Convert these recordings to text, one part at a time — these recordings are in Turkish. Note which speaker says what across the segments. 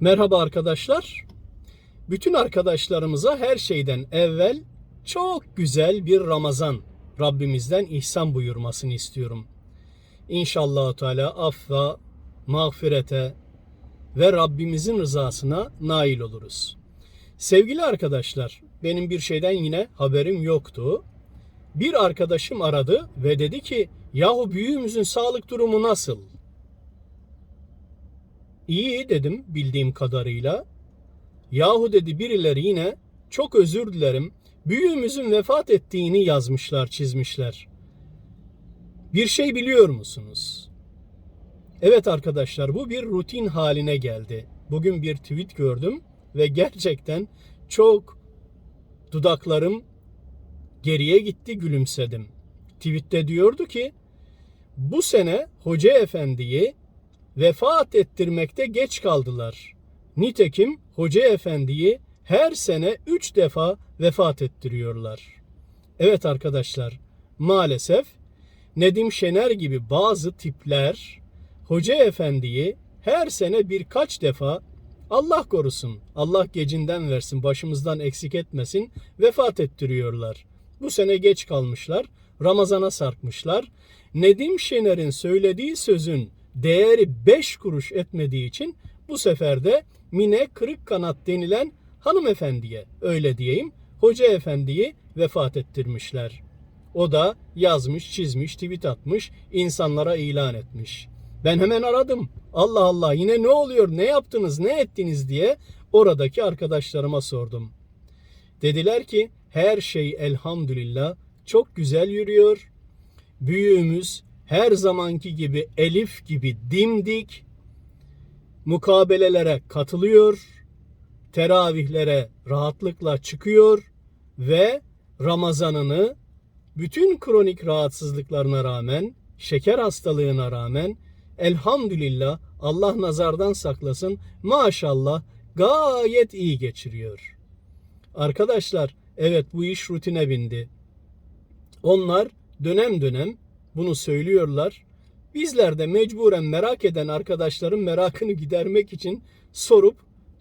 Speaker 1: Merhaba arkadaşlar. Bütün arkadaşlarımıza her şeyden evvel çok güzel bir Ramazan Rabbimizden ihsan buyurmasını istiyorum. İnşallah Teala affa, mağfirete ve Rabbimizin rızasına nail oluruz. Sevgili arkadaşlar, benim bir şeyden yine haberim yoktu. Bir arkadaşım aradı ve dedi ki, yahu büyüğümüzün sağlık durumu nasıl? İyi dedim bildiğim kadarıyla. Yahu dedi birileri yine çok özür dilerim büyüğümüzün vefat ettiğini yazmışlar çizmişler. Bir şey biliyor musunuz? Evet arkadaşlar bu bir rutin haline geldi. Bugün bir tweet gördüm ve gerçekten çok dudaklarım geriye gitti gülümsedim. Tweette diyordu ki bu sene Hoca Efendi'yi vefat ettirmekte geç kaldılar. Nitekim Hoca Efendi'yi her sene üç defa vefat ettiriyorlar. Evet arkadaşlar, maalesef Nedim Şener gibi bazı tipler Hoca Efendi'yi her sene birkaç defa Allah korusun, Allah gecinden versin, başımızdan eksik etmesin, vefat ettiriyorlar. Bu sene geç kalmışlar, Ramazana sarkmışlar. Nedim Şener'in söylediği sözün değeri 5 kuruş etmediği için bu sefer de Mine Kırık Kanat denilen hanımefendiye öyle diyeyim hoca efendiyi vefat ettirmişler. O da yazmış, çizmiş, tweet atmış, insanlara ilan etmiş. Ben hemen aradım. Allah Allah yine ne oluyor, ne yaptınız, ne ettiniz diye oradaki arkadaşlarıma sordum. Dediler ki her şey elhamdülillah çok güzel yürüyor. Büyüğümüz her zamanki gibi Elif gibi dimdik mukabelelere katılıyor, teravihlere rahatlıkla çıkıyor ve Ramazanını bütün kronik rahatsızlıklarına rağmen, şeker hastalığına rağmen elhamdülillah Allah nazardan saklasın maşallah gayet iyi geçiriyor. Arkadaşlar evet bu iş rutine bindi. Onlar dönem dönem bunu söylüyorlar. Bizler de mecburen merak eden arkadaşların merakını gidermek için sorup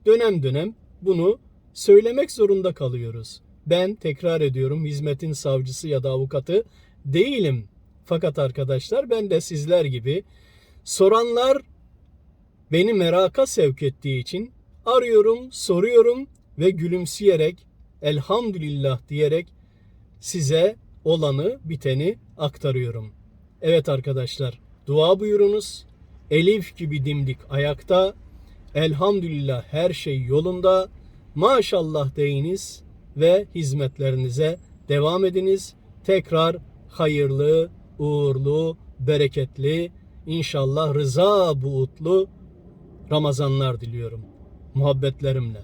Speaker 1: dönem dönem bunu söylemek zorunda kalıyoruz. Ben tekrar ediyorum hizmetin savcısı ya da avukatı değilim. Fakat arkadaşlar ben de sizler gibi soranlar beni meraka sevk ettiği için arıyorum, soruyorum ve gülümseyerek elhamdülillah diyerek size olanı biteni aktarıyorum. Evet arkadaşlar dua buyurunuz. Elif gibi dimdik ayakta. Elhamdülillah her şey yolunda. Maşallah deyiniz ve hizmetlerinize devam ediniz. Tekrar hayırlı, uğurlu, bereketli, inşallah rıza buğutlu Ramazanlar diliyorum. Muhabbetlerimle.